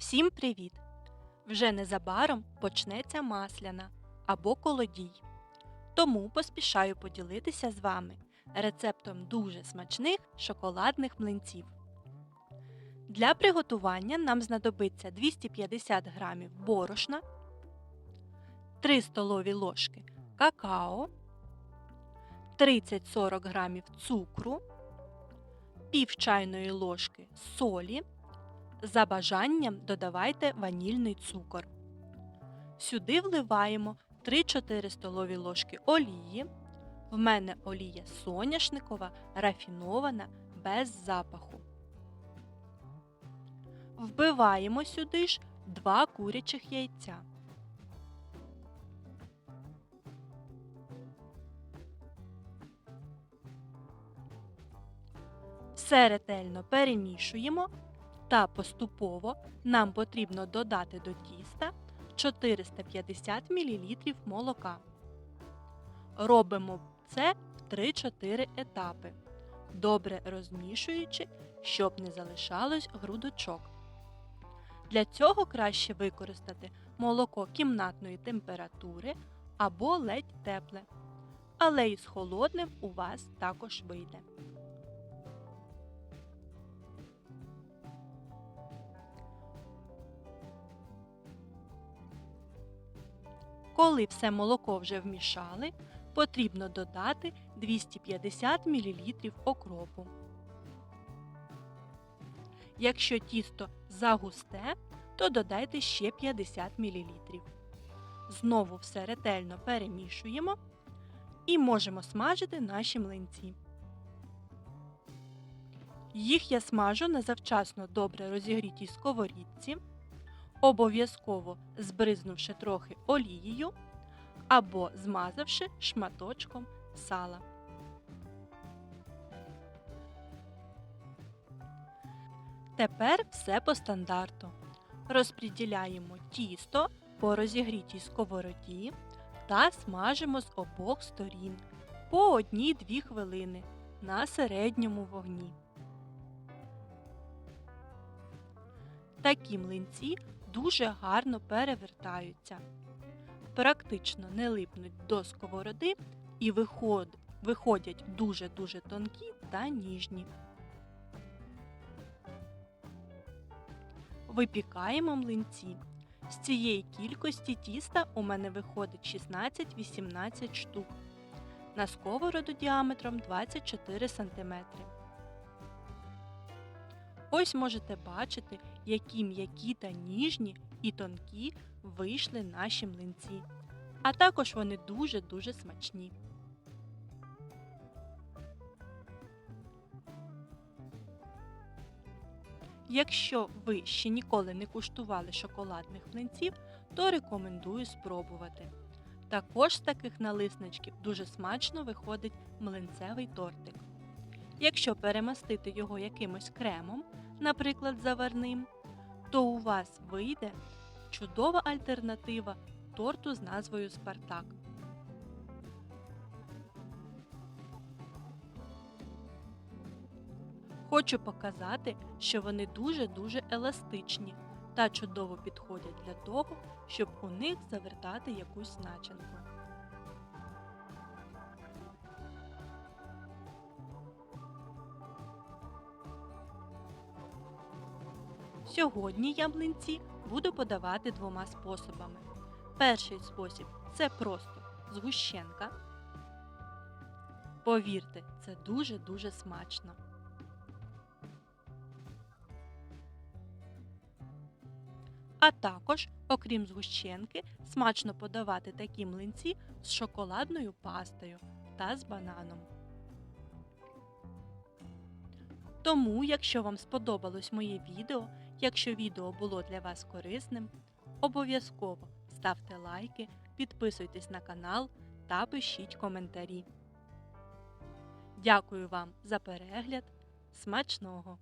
Всім привіт! Вже незабаром почнеться масляна або колодій. Тому поспішаю поділитися з вами рецептом дуже смачних шоколадних млинців. Для приготування нам знадобиться 250 г борошна, 3 столові ложки какао, 30-40 г цукру, пів чайної ложки солі. За бажанням додавайте ванільний цукор. Сюди вливаємо 3-4 столові ложки олії. В мене олія соняшникова, рафінована, без запаху. Вбиваємо сюди ж 2 курячих яйця. Все ретельно перемішуємо та поступово нам потрібно додати до тіста 450 мл молока. Робимо це в 3-4 етапи, добре розмішуючи, щоб не залишалось грудочок. Для цього краще використати молоко кімнатної температури або ледь тепле, але і з холодним у вас також вийде. Коли все молоко вже вмішали, потрібно додати 250 мл окропу. Якщо тісто загусте, то додайте ще 50 мл. Знову все ретельно перемішуємо і можемо смажити наші млинці. Їх я смажу на завчасно добре розігрітій сковорідці обов'язково збризнувши трохи олією або змазавши шматочком сала. Тепер все по стандарту. Розподіляємо тісто по розігрітій сковороді та смажимо з обох сторін по 1-2 хвилини на середньому вогні. Такі млинці дуже гарно перевертаються, практично не липнуть до сковороди і виходять дуже-дуже тонкі та ніжні. Випікаємо млинці. З цієї кількості тіста у мене виходить 16-18 штук. На сковороду діаметром 24 см. Ось можете бачити, які м'які та ніжні і тонкі вийшли наші млинці. А також вони дуже-дуже смачні. Якщо ви ще ніколи не куштували шоколадних млинців, то рекомендую спробувати. Також з таких налисничків дуже смачно виходить млинцевий тортик. Якщо перемастити його якимось кремом, наприклад, заварним, то у вас вийде чудова альтернатива торту з назвою Спартак. Хочу показати, що вони дуже-дуже еластичні та чудово підходять для того, щоб у них завертати якусь начинку. Сьогодні я млинці буду подавати двома способами. Перший спосіб це просто згущенка. Повірте, це дуже-дуже смачно. А також, окрім згущенки, смачно подавати такі млинці з шоколадною пастою та з бананом. Тому, якщо вам сподобалось моє відео, якщо відео було для вас корисним, обов'язково ставте лайки, підписуйтесь на канал та пишіть коментарі. Дякую вам за перегляд. Смачного!